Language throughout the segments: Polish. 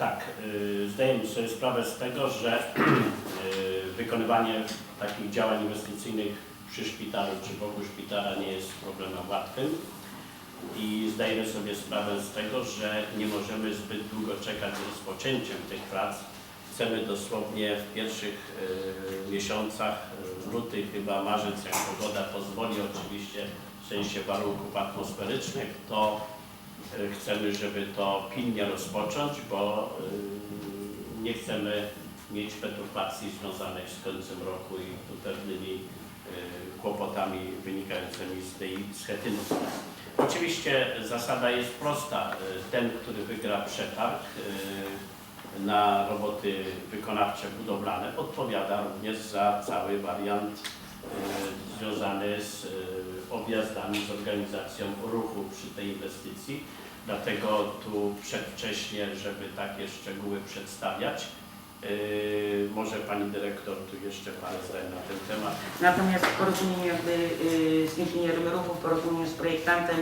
Tak, y, zdajemy sobie sprawę z tego, że y, wykonywanie takich działań inwestycyjnych przy szpitalu czy wokół szpitala nie jest problemem łatwym i zdajemy sobie sprawę z tego, że nie możemy zbyt długo czekać z rozpoczęciem tych prac. Chcemy dosłownie w pierwszych y, miesiącach, luty, chyba marzec, jak pogoda pozwoli, oczywiście w sensie warunków atmosferycznych, to chcemy, żeby to pilnie rozpocząć, bo y, nie chcemy mieć perturbacji związanych z końcem roku i pewnymi y, kłopotami wynikającymi z tej schetyny. Oczywiście zasada jest prosta. Ten, który wygra przetarg na roboty wykonawcze budowlane odpowiada również za cały wariant związany z y, objazdami, z organizacją ruchu przy tej inwestycji. Dlatego tu przedwcześnie, żeby takie szczegóły przedstawiać. Y, Może Pani Dyrektor tu jeszcze parę zdań na ten temat. Natomiast w porozumieniu jakby y, z inżynierem ruchu, w porozumieniu z projektantem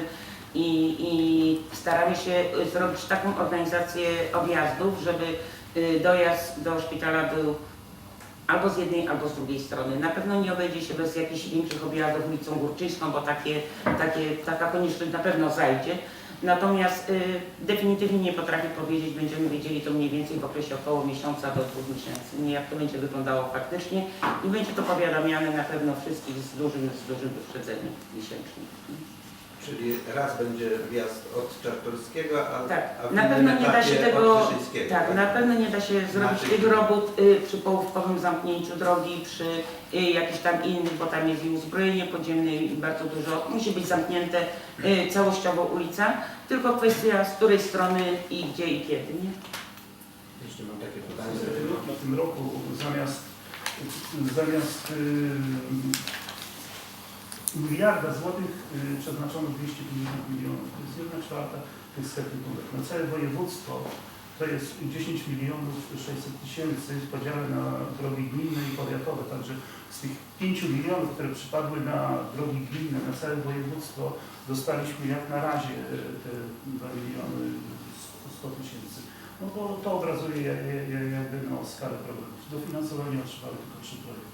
i, i staramy się y, zrobić taką organizację objazdów, żeby y, dojazd do szpitala był albo z jednej, albo z drugiej strony. Na pewno nie obejdzie się bez jakichś większych objazdów ulicą Górczyńską, bo takie, takie, taka konieczność na pewno zajdzie. Natomiast y, definitywnie nie potrafię powiedzieć, będziemy wiedzieli to mniej więcej w okresie około miesiąca do dwóch miesięcy, nie jak to będzie wyglądało faktycznie i będzie to powiadamiane na pewno wszystkich z dużym, z dużym wyprzedzeniem miesięcznym. Czyli raz będzie wjazd od Czartorskiego, a, Tak, a w na innym pewno nie da etapie się tego, od Wyszyńskiego, tak, na pewno nie da się zrobić Znaczy- tych robót y, przy połówkowym zamknięciu drogi, przy y, jakichś tam innych, bo tam jest i uzbrojenie podziemne i bardzo dużo, musi być zamknięte y, całościowo ulica, tylko kwestia z której strony i gdzie i kiedy, nie? Jeszcze mam takie pytanie. Na tym roku zamiast, zamiast y, miliarda złotych y, przeznaczono 250 milionów. To jest jedna czwarta tych sklepów. Na całe województwo to jest 10 milionów 600 tysięcy w podziale na drogi gminne i powiatowe. Także z tych 5 milionów, które przypadły na drogi gminne, na całe województwo, dostaliśmy jak na razie y, te 2 miliony 100 tysięcy. No bo to obrazuje jak- jak- jakby no, skalę problemów. Dofinansowanie otrzymały tylko trzy projekty.